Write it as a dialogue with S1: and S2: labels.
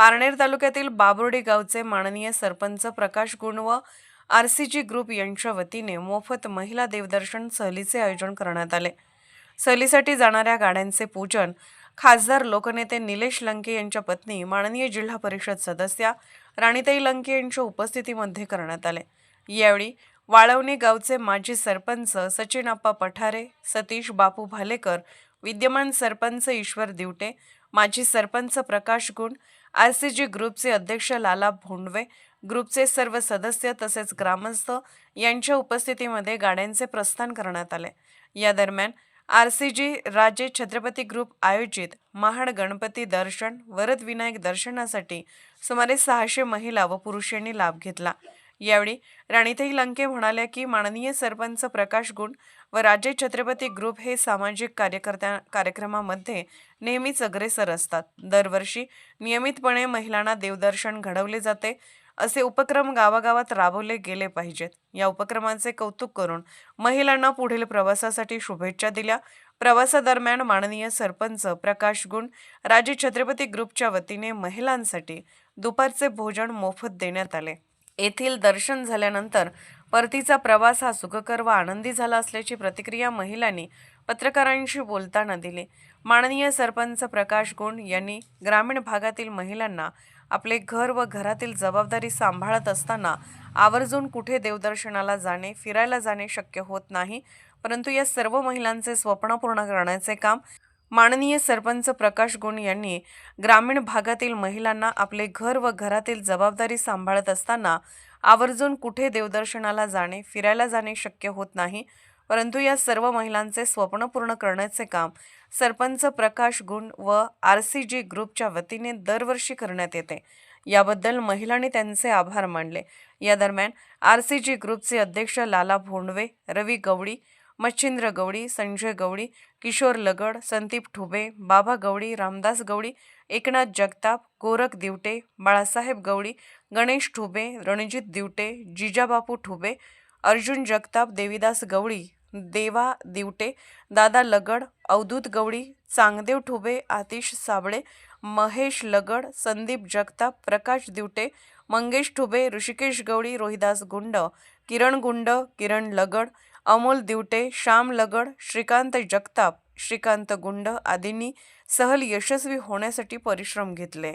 S1: पारनेर तालुक्यातील बाबुर्डी गावचे माननीय सरपंच प्रकाश गुण व आर सी जी ग्रुप यांच्या वतीने मोफत महिला देवदर्शन सहलीचे आयोजन करण्यात आले. सहलीसाठी जाणाऱ्या गाड्यांचे पूजन खासदार लोकनेते निलेश लंके यांच्या पत्नी माननीय जिल्हा परिषद सदस्या राणीताई लंके यांच्या उपस्थितीमध्ये करण्यात आले. यावेळी वाळवणी गावचे माजी सरपंच सचिनाप्पा पठारे सतीश बापू भालेकर विद्यमान सरपंच ईश्वर दिवटे माजी सरपंच प्रकाश गुण आर सी जी ग्रुपचे अध्यक्ष लाला भोंडवे ग्रुपचे सर्व सदस्य तसेच ग्रामस्थ यांच्या उपस्थितीमध्ये गाड्यांचे प्रस्थान करण्यात आले. या दरम्यान आर सी जी राजे छत्रपती ग्रुप आयोजित महाड गणपती दर्शन वरद विनायक दर्शनासाठी सुमारे सहाशे महिला व पुरुषांनी लाभ घेतला. यावेळी राणीताई लंके म्हणाल्या की माननीय सरपंच प्रकाश गुण व राजे छत्रपती ग्रुप हे सामाजिक कार्यकर्त्या कार्यक्रमामध्ये नेहमीच अग्रेसर असतात. दरवर्षी नियमितपणे महिलांना देवदर्शन घडवले जाते असे उपक्रम गावागावात राबवले गेले पाहिजेत. या उपक्रमांचे कौतुक करून महिलांना पुढील प्रवासासाठी शुभेच्छा दिल्या. प्रवासादरम्यान माननीय सरपंच प्रकाश गुण राजे छत्रपती ग्रुपच्या वतीने महिलांसाठी दुपारचे भोजन मोफत देण्यात आले. येथील दर्शन झाल्यानंतर परतीचा प्रवास हा सुखकर व आनंदी झाला असल्याची प्रतिक्रिया महिलांनी पत्रकारांशी बोलताना दिली. माननीय सरपंच प्रकाश गुण यांनी ग्रामीण भागातील महिलांना आपले घर व घरातील जबाबदारी सांभाळत असताना आवर्जून कुठे देवदर्शनाला जाणे फिरायला जाणे शक्य होत नाही परंतु या सर्व महिलांचे स्वप्न पूर्ण करण्याचे काम माननीय सरपंच प्रकाश गुण यांनी ग्रामीण भागातील महिलांना आपले घर व घरातील जबाबदारी सांभाळत असताना आवर्जून कुठे देवदर्शनाला जाणे फिरायला जाणे शक्य होत नाही परंतु या सर्व महिलांचे स्वप्न पूर्ण करण्याचे काम सरपंच प्रकाश गुण व आर सी जी ग्रुपच्या वतीने दरवर्षी करण्यात येते. याबद्दल महिलांनी त्यांचे आभार मानले. या दरम्यान आर सी जी ग्रुपचे अध्यक्ष लाला भोंडवे रवी गवडी मच्छिंद्र गवडी संजय गवडी किशोर लगड संदीप ठुबे बाबा गवडी रामदास गवडी एकनाथ जगताप गोरख दिवटे बाळासाहेब गवडी गणेश ठुबे रणजित दिवटे जिजाबापू ठुबे अर्जुन जगताप देवीदास गवळी देवा दिवटे दादा लगड अवधूत गवळी चांगदेव ठुबे आतिश साबळे महेश लगड संदीप जगताप प्रकाश दिवटे मंगेश ठुबे ऋषिकेश गवळी रोहिदास गुंड किरण गुंड किरण लगड अमोल दिवटे श्याम लगड श्रीकांत जगताप श्रीकांत गुंड आदींनी सहल यशस्वी होण्यासाठी परिश्रम घेतले.